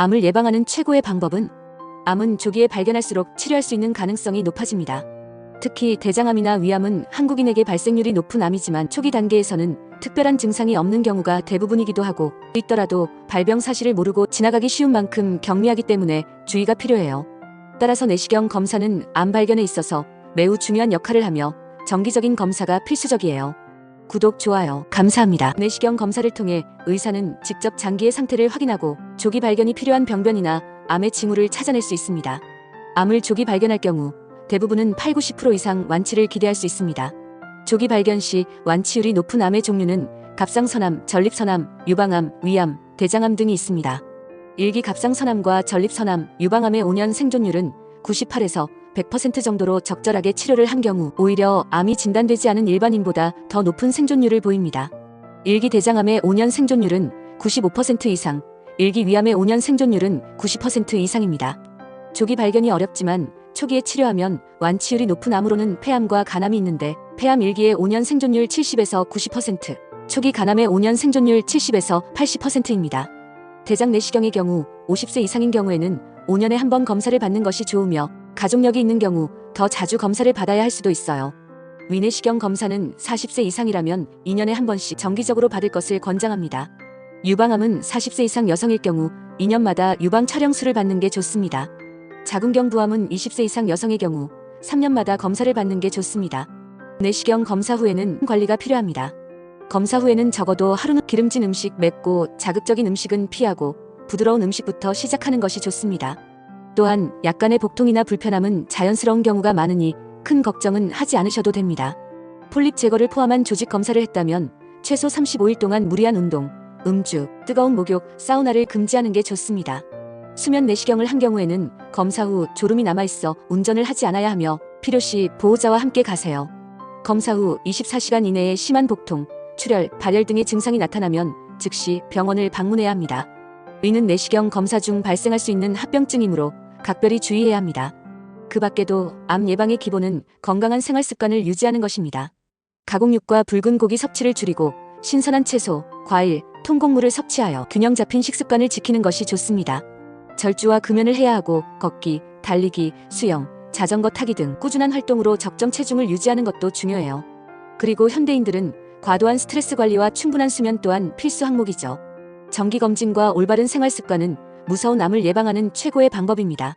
암을 예방하는 최고의 방법은 암은 조기에 발견할수록 치료할 수 있는 가능성이 높아집니다. 특히 대장암이나 위암은 한국인에게 발생률이 높은 암이지만 초기 단계에서는 특별한 증상이 없는 경우가 대부분이기도 하고 있더라도 발병 사실을 모르고 지나가기 쉬운 만큼 경미하기 때문에 주의가 필요해요. 따라서 내시경 검사는 암 발견에 있어서 매우 중요한 역할을 하며 정기적인 검사가 필수적이에요. 구독, 좋아요, 감사합니다. 내시경 검사를 통해 의사는 직접 장기의 상태를 확인하고 조기 발견이 필요한 병변이나 암의 징후를 찾아낼 수 있습니다. 암을 조기 발견할 경우 대부분은 8, 90% 이상 완치를 기대할 수 있습니다. 조기 발견 시 완치율이 높은 암의 종류는 갑상선암, 전립선암, 유방암, 위암, 대장암 등이 있습니다. 일기 갑상선암과 전립선암, 유방암의 5년 생존율은 98에서 100% 정도로 적절하게 치료를 한 경우 오히려 암이 진단되지 않은 일반인보다 더 높은 생존율을 보입니다. 일기 대장암의 5년 생존율은 95% 이상, 일기 위암의 5년 생존율은 90% 이상입니다. 조기 발견이 어렵지만 초기에 치료하면 완치율이 높은 암으로는 폐암과 간암이 있는데 폐암 일기의 5년 생존율 70에서 90%, 초기 간암의 5년 생존율 70에서 80%입니다. 대장 내시경의 경우 50세 이상인 경우에는 5년에 한 번 검사를 받는 것이 좋으며 가족력이 있는 경우 더 자주 검사를 받아야 할 수도 있어요. 위내시경 검사는 40세 이상이라면 2년에 한 번씩 정기적으로 받을 것을 권장합니다. 유방암은 40세 이상 여성일 경우 2년마다 유방 촬영수를 받는 게 좋습니다. 자궁경 부암은 20세 이상 여성의 경우 3년마다 검사를 받는 게 좋습니다. 내시경 검사 후에는 관리가 필요합니다. 검사 후에는 적어도 하루는 기름진 음식, 맵고 자극적인 음식은 피하고 부드러운 음식부터 시작하는 것이 좋습니다. 또한 약간의 복통이나 불편함은 자연스러운 경우가 많으니 큰 걱정은 하지 않으셔도 됩니다. 폴립 제거를 포함한 조직 검사를 했다면 최소 35일 동안 무리한 운동, 음주, 뜨거운 목욕, 사우나를 금지하는 게 좋습니다. 수면 내시경을 한 경우에는 검사 후 졸음이 남아있어 운전을 하지 않아야 하며 필요시 보호자와 함께 가세요. 검사 후 24시간 이내에 심한 복통, 출혈, 발열 등의 증상이 나타나면 즉시 병원을 방문해야 합니다. 위는 내시경 검사 중 발생할 수 있는 합병증이므로 각별히 주의해야 합니다. 그 밖에도 암 예방의 기본은 건강한 생활 습관을 유지하는 것입니다. 가공육과 붉은 고기 섭취를 줄이고 신선한 채소, 과일, 통곡물을 섭취하여 균형 잡힌 식습관을 지키는 것이 좋습니다. 절주와 금연을 해야 하고 걷기, 달리기, 수영, 자전거 타기 등 꾸준한 활동으로 적정 체중을 유지하는 것도 중요해요. 그리고 현대인들은 과도한 스트레스 관리와 충분한 수면 또한 필수 항목이죠. 정기 검진과 올바른 생활 습관은 무서운 암을 예방하는 최고의 방법입니다.